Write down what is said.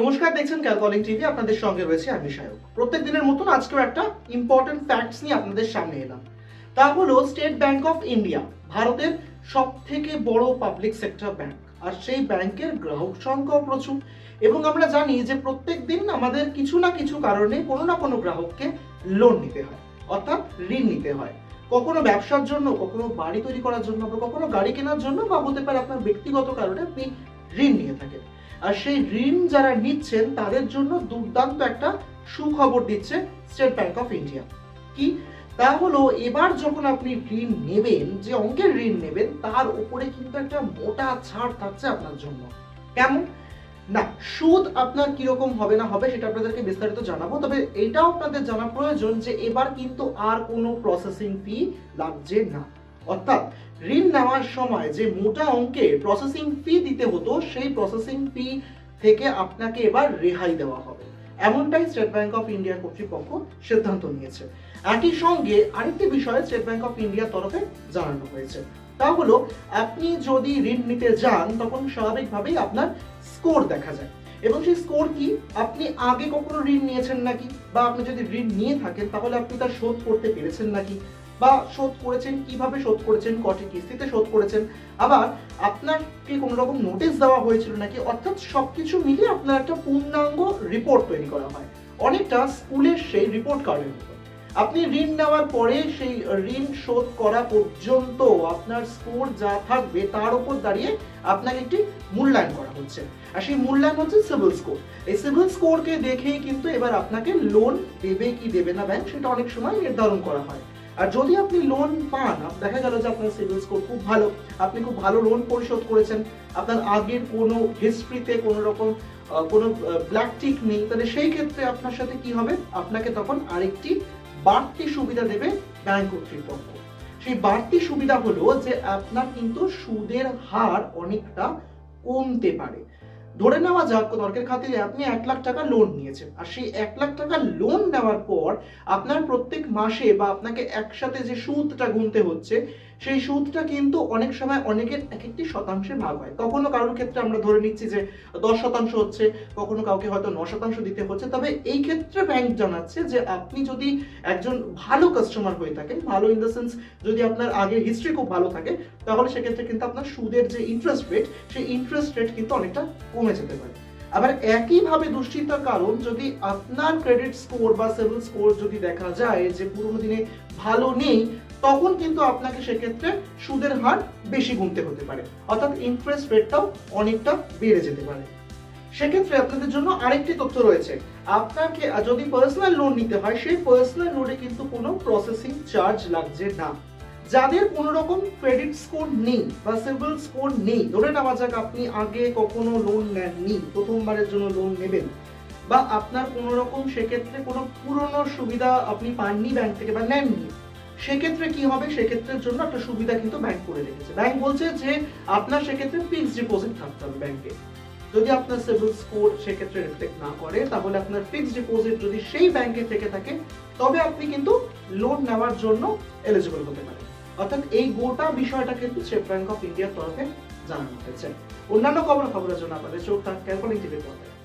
নমস্কার, দেখছেন ক্যালকলিং টিভি আপনাদের সঙ্গে রয়েছে আমি সায়ক। প্রত্যেক দিনের মতন আজকেও একটা ইম্পর্টেন্ট ফ্যাক্টস নিয়ে আপনাদের সামনে এলাম। তা হলো স্টেট ব্যাংক অফ ইন্ডিয়া ভারতের সব থেকে বড় পাবলিক সেক্টর ব্যাংক আর সেই ব্যাংকের গ্রাহক সংখ্যাও প্রচুর। এবং আমরা জানি যে প্রত্যেক দিন আমাদের কিছু না কিছু কারণে কোনো না কোনো গ্রাহককে লোন নিতে হয়, অর্থাৎ ঋণ নিতে হয়। কখনো ব্যবসার জন্য, কখনো বাড়ি তৈরি করার জন্য, বা কখনো গাড়ি কেনার জন্য, বা হতে পারে আপনার ব্যক্তিগত কারণে আপনি ঋণ নিয়ে থাকেন আর সেই ঋণ যারা নিচ্ছেন, তাদের জন্য দুর্দান্ত একটা সুখবর দিচ্ছে স্টেট ব্যাংক অফ ইন্ডিয়া কি? তা হলো, এবার যখন আপনি ঋণ নেবেন, যে অঙ্কের ঋণ নেবেন, তার উপরে কিন্তু একটা মোটা ছাড় থাকছে আপনার জন্য। কেমন? না, সুদ আপনার কীরকম হবে না হবে সেটা আপনাদেরকে বিস্তারিত জানাব, তবে এটাও আপনাদের জানা প্রয়োজন যে এবার কিন্তু আর কোনো প্রসেসিং ফি লাগছে না। অর্থাৎ ঋণ নেওয়ার সময় যে মোটা অঙ্কের প্রসেসিং ফি দিতে হতো, সেই প্রসেসিং ফি থেকে আপনাকে এবার রেহাই দেওয়া হবে। এমনটাই স্টেট ব্যাংক অফ ইন্ডিয়া কর্তৃপক্ষ সিদ্ধান্ত নিয়েছে। একই সঙ্গে আরেকটি বিষয় স্টেট ব্যাংক অফ ইন্ডিয়ার তরফে জানানো হয়েছে। তা হলো, আপনি যদি ঋণ নিতে যান, তখন স্বাভাবিকভাবেই আপনার স্কোর দেখা যায়। এবং সেই স্কোর কি? আপনি আগে কখনো ঋণ নিয়েছেন নাকি? বা আপনি যদি ঋণ নিয়ে থাকেন, তাহলে আপনি তার শোধ করতে পেরেছেন নাকি? বা শোধ করেছেন, কীভাবে শোধ করেছেন, কটি কিস্তিতে শোধ করেছেন, আবার আপনাকে কোনো রকম নোটিশ দেওয়া হয়েছিল নাকি? অর্থাৎ সবকিছু মিলিয়ে আপনার একটা পূর্ণাঙ্গ রিপোর্ট তৈরি করা হয়। অনেকটা স্কুলের সেই রিপোর্ট কার্ডের মতো। আপনি ঋণ নেওয়ার পরে সেই ঋণ শোধ করা পর্যন্ত আপনার স্কোর যা থাকবে তার উপর দাঁড়িয়ে আপনাকে একটি মূল্যায়ন করা হচ্ছে। আর সেই মূল্যায়ন হচ্ছে সিভিল স্কোর এই সিভিল স্কোরকে দেখেই কিন্তু এবার আপনাকে লোন দেবে কি দেবে না ব্যাংক সেটা অনেক সময় নির্ধারণ করা হয়। আর যদি আপনি লোন পান দেখা গেল যে আপনার সিভিল স্কোর খুব ভালো, আপনি খুব ভালো লোন পরিশোধ করেছেন, আপনার আগের কোনো হিস্ট্রিতে কোনো রকম কোনো ব্ল্যাক টিক নেই, তাহলে সেই ক্ষেত্রে আপনার সাথে কি হবে? আপনাকে তখন আরেকটি বাড়তি সুবিধা দেবে ব্যাংক কর্তৃপক্ষ। সেই বাড়তি সুবিধা হলো যে আপনার কিন্তু সুদের হার অনেকটা কমতে পারে। ধরে নেওয়া যাক তর্কের খাতিরে আপনি এক লাখ টাকা লোন নিয়েছেন। আর সেই এক লাখ টাকা লোন নেওয়ার পর আপনার প্রত্যেক মাসে বা আপনাকে একসাথে যে সুদটা গুনতে হচ্ছে, সেই সুদটা কিন্তু অনেক সময় অনেকের এক একটি শতাংশে ভাগ হয়। কখনো কারোর ক্ষেত্রে আমরা ধরে নিচ্ছি যে দশ শতাংশ হচ্ছে, কখনো কাউকে হয়তো ন শতাংশ দিতে হচ্ছে। তবে এই ক্ষেত্রে ব্যাংক জানাচ্ছে যে আপনি যদি একজন ভালো কাস্টমার হয়ে থাকেন, ভালো ইন দ্য সেন্স যদি আপনার আগের হিস্ট্রি খুব ভালো থাকে, তাহলে সেক্ষেত্রে কিন্তু আপনার সুদের যে ইন্টারেস্ট রেট সেই ইন্টারেস্ট রেট কিন্তু অনেকটা কমে যেতে পারে। আবার একইভাবে দুশ্চিন্তার কারণ, যদি আপনার ক্রেডিট স্কোর বা সিভিল স্কোর যদি দেখা যায় যে পুরোনো দিনে ভালো নেই, তখন কিন্তু আপনাকে সেক্ষেত্রে সুদের হার বেশি গুনতে হতে পারে। অর্থাৎ ইন্টারেস্ট রেটটাও অনেকটা বেড়ে যেতে পারে। সেক্ষেত্রে আপনাদের জন্য আরেকটি তথ্য রয়েছে। আপনাকে যদি পার্সোনাল লোন নিতে হয়, সেই পার্সোনাল লোনে কিন্তু কোনো প্রসেসিং চার্জ লাগছে না। যাদের কোনো রকম ক্রেডিট স্কোর নেই বা সিভিল স্কোর নেই, ধরে নেওয়া যাক আপনি আগে কখনো লোন নেননি, প্রথমবারের জন্য লোন নেবেন, বা আপনার কোনো রকম সেক্ষেত্রে কোনো পুরনো সুবিধা আপনি পাননি ব্যাংক থেকে বা নেননি, সেক্ষেত্রে কি হবে? সেক্ষেত্রের জন্য একটা সুবিধা কিন্তু ব্যাংক করে রেখেছে। ব্যাংক বলছে যে আপনার সেক্ষেত্রে ফিক্সড ডিপোজিট থাকতে হবে ব্যাংকে যদি আপনার সিভিল স্কোর সেক্ষেত্রে রিফ্লেক্ট না করে, তাহলে আপনার ফিক্সড ডিপোজিট যদি সেই ব্যাংকে থেকে থাকে, তবে আপনি কিন্তু লোন নেওয়ার জন্য এলিজিবল হতে পারেন। অর্থাৎ এই গোটা বিষয়টা কিন্তু স্টেট ব্যাংক অফ ইন্ডিয়ার তরফে জানানো হয়েছে। অন্যান্য খবর খবরের জন্য আপনাদের চোখ থাক এখন পর্দায়